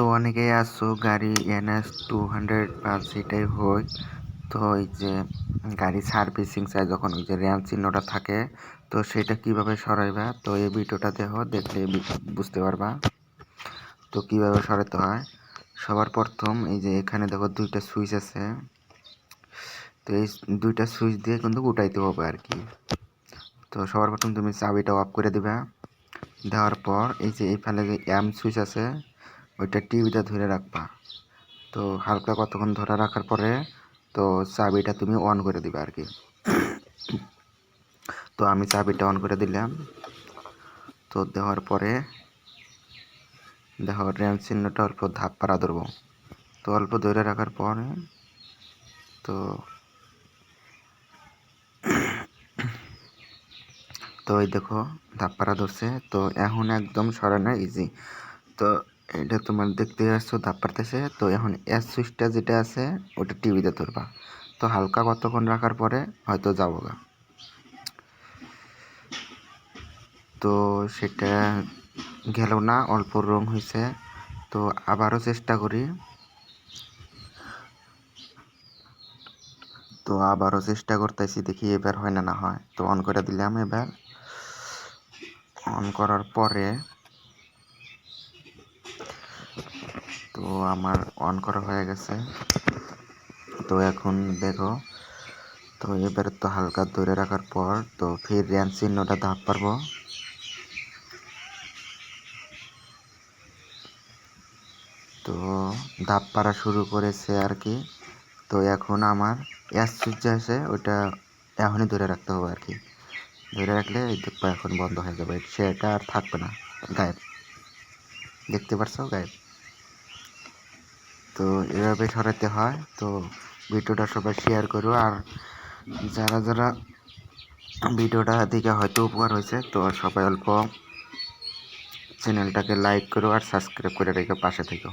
তো অনেকেই আসছো গাড়ি এনএস টু হান্ড্রেড বা যেটাই হোক, তো ওই যে গাড়ি সার্ভিসিং চাই যখন, ওই যে র্যাম চিহ্নটা থাকে, তো সেটা কীভাবে সরাইবা? তো এই ভিডিওটা দেখো, দেখলে বুঝতে পারবা। তো কীভাবে সরাতে হয়? সবার প্রথম এই যে এখানে দেখো দুইটা সুইচ আছে। তো এই দুইটা সুইচ দিয়ে কিন্তু উঠাইতে হবে আর কি। তো সবার প্রথম তুমি চাবিটা অফ করে দিবা। দেওয়ার পর এই যে এই ফেলে যে এম সুইচ আছে ওইটা টিভিটা ধরে রাখবা। তো হালকা কতক্ষণ ধরে রাখার পরে তো চাবিটা তুমি অন করে দিবে আর কি তো আমি চাবিটা অন করে দিলাম। তো দেওয়ার পরে দেখো র্যাম চিহ্নটা অল্প ধাপ পাড়া ধরবো। তো অল্প ধরে রাখার পরে তো তো এই দেখো ধাপ পাড়া ধরছে। তো এখন একদম সরানো ইজি তো এটা তোমার দেখতে আসছো ধাপ পারতেছে তো এখন এস সুইচটা যেটা আছে, ওটা টিভিতে ধরবা তো হালকা কতক্ষণ রাখার পরে হয়তো যাব গা তো সেটা গেল না, অল্প রং হয়েছে। তো আবারও চেষ্টা করি। তো আবারও চেষ্টা করতেছি দেখি এবার হয় না না হয়। তো অন করে দিলাম এবার। অন করার পরে তো আমার অন করা হয়ে গেছে। তো এখন দেখো, তো এবারে তো হালকা ধরে রাখার পর, তো ফির র্যান চিহ্নটা ধাপ পারব। তো ধাপ পাড়া শুরু করেছে আর কি। তো এখন আমার এস সুইচ আছে ওইটা এখনই ধরে রাখতে হবে আর কি। ধরে রাখলে দেখব এখন বন্ধ হয়ে যাবে। সেটা আর থাকবে না। গায়েব। দেখতে পারছ? গায়েব। তো এভাবে সরাতে হয়। তো ভিডিওটা সবাই শেয়ার করো। আর যারা যারা ভিডিওটা দিকে হয়তো উপকার হয়েছে, তো সবাই অল্প চ্যানেলটাকে লাইক করো আর সাবস্ক্রাইব করে রেখে পাশে থেকো।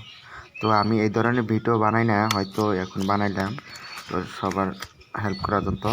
তো আমি এই ধরনের ভিডিও বানাই না, হয়তো এখন বানাইলাম। তো সবার হেল্প করার জন্য।